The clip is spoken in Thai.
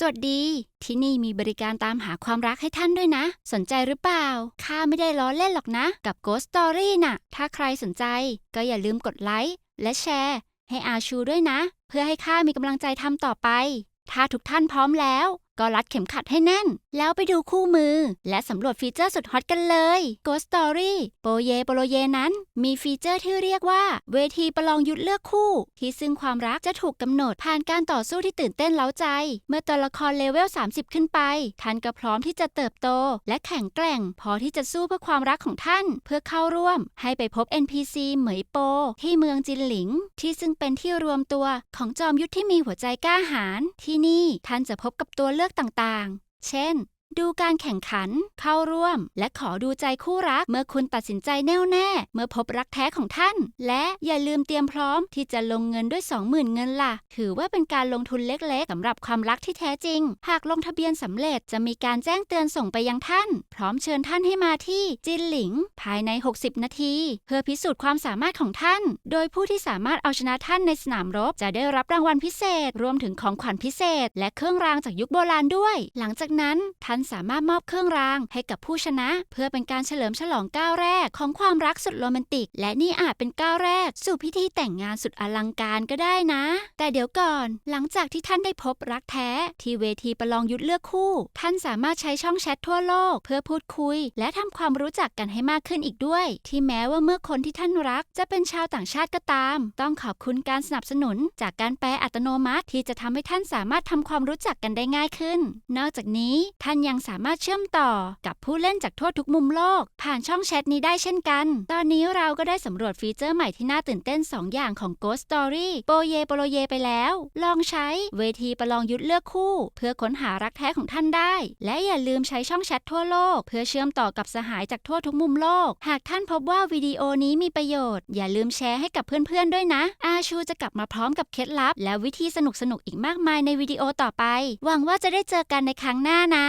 สวัสดี ที่นี่มีบริการตามหาความรักให้ท่านด้วยนะ สนใจหรือเปล่าข้าไม่ได้ล้อเล่นหรอกนะ กับ Ghost Story น่ะ ถ้าใครสนใจ ก็อย่าลืมกดไลค์และแชร์ ให้อาชูด้วยนะ เพื่อให้ข้ามีกำลังใจทำต่อไป ถ้าทุกท่านพร้อมแล้ว ก็รัดเข็มขัดให้แน่น แล้วไปดูคู่มือ และสำรวจฟีเจอร์สุดฮอตกันเลย Ghost Story โปเยโปโลเยนั้น มีฟีเจอร์ที่เรียกว่า เวทีประลองยุทธเลือกคู่ ที่ซึ่งความรักจะถูกกำหนดผ่านการต่อสู้ที่ตื่นเต้นเล้าใจ เมื่อตัวละครเลเวล 30 ขึ้นไป ท่านก็พร้อมที่จะเติบโต และแข็งแกร่ง พอที่จะสู้เพื่อความรักของท่าน เพื่อเข้าร่วม ให้ไปพบ NPC เหมยโป ที่เมืองจินหลิง ที่ซึ่งเป็นที่รวมตัวของจอมยุทธที่มีหัวใจกล้าหาญที่นี่ท่านจะพบกับตัวเลือกต่างๆ เช่น ดูการแข่งขัน เข้าร่วม และขอดูใจคู่รัก เมื่อคุณตัดสินใจแน่วแน่ เมื่อพบรักแท้ของท่าน และอย่าลืมเตรียมพร้อมที่จะลงเงินด้วย 20,000 เงินล่ะ ถือว่าเป็นการลงทุนเล็กๆสำหรับความรักที่แท้จริง หากลงทะเบียนสำเร็จจะมีการแจ้งเตือนส่งไปยังท่าน พร้อมเชิญท่านให้มาที่จินหลิง ภายใน 60 นาที เพื่อพิสูจน์ความสามารถของท่าน โดยผู้ที่สามารถเอาชนะท่านในสนามรบ จะได้รับรางวัลพิเศษ รวมถึงของขวัญพิเศษ และเครื่องรางจากยุคโบราณด้วย หลังจากนั้นท่านสามารถมอบเครื่องรางให้กับผู้ชนะ เพื่อเป็นการเฉลิมฉลองก้าวแรกของความรักสุดโรแมนติก และนี่อาจเป็นก้าวแรก สู่พิธีแต่งงานสุดอลังการก็ได้นะ แต่เดี๋ยวก่อน หลังจากที่ท่านได้พบรักแท้ ที่เวทีประลองยุทธเลือกคู่ ท่านสามารถใช้ช่องแชททั่วโลก เพื่อพูดคุย และทำความรู้จักกันให้มากขึ้นอีกด้วย ที่แม้ว่าเมื่อคนที่ท่านรัก จะเป็นชาวต่างชาติก็ตาม ต้องขอบคุณการสนับสนุน จากการแปลอัตโนมัติ ที่จะทำให้ท่านสามารถทำความรู้จักกันได้ง่ายขึ้น นอกจากนี้ท่านยังยังสามารถเชื่อมต่อกับผู้เล่นจากทั่วทุกมุมโลก ผ่านช่องแชทนี้ได้เช่นกัน ตอนนี้เราก็ได้สำรวจฟีเจอร์ใหม่ที่น่าตื่นเต้น 2 อย่างของ Ghost Story โปเยโปโลเยไปแล้ว ลองใช้เวทีประลองยุทธเลือกคู่ เพื่อค้นหารักแท้ของท่านได้ และอย่าลืมใช้ช่องแชททั่วโลก เพื่อเชื่อมต่อกับสหายจากทั่วทุกมุมโลก หากท่านพบว่าวิดีโอนี้มีประโยชน์ อย่าลืมแชร์ให้กับเพื่อนๆด้วยนะ อาชูจะกลับมาพร้อมกับเคล็ดลับ และวิธีสนุกๆอีกมากมายในวิดีโอต่อไป หวังว่าจะได้เจอกันในครั้งหน้านะ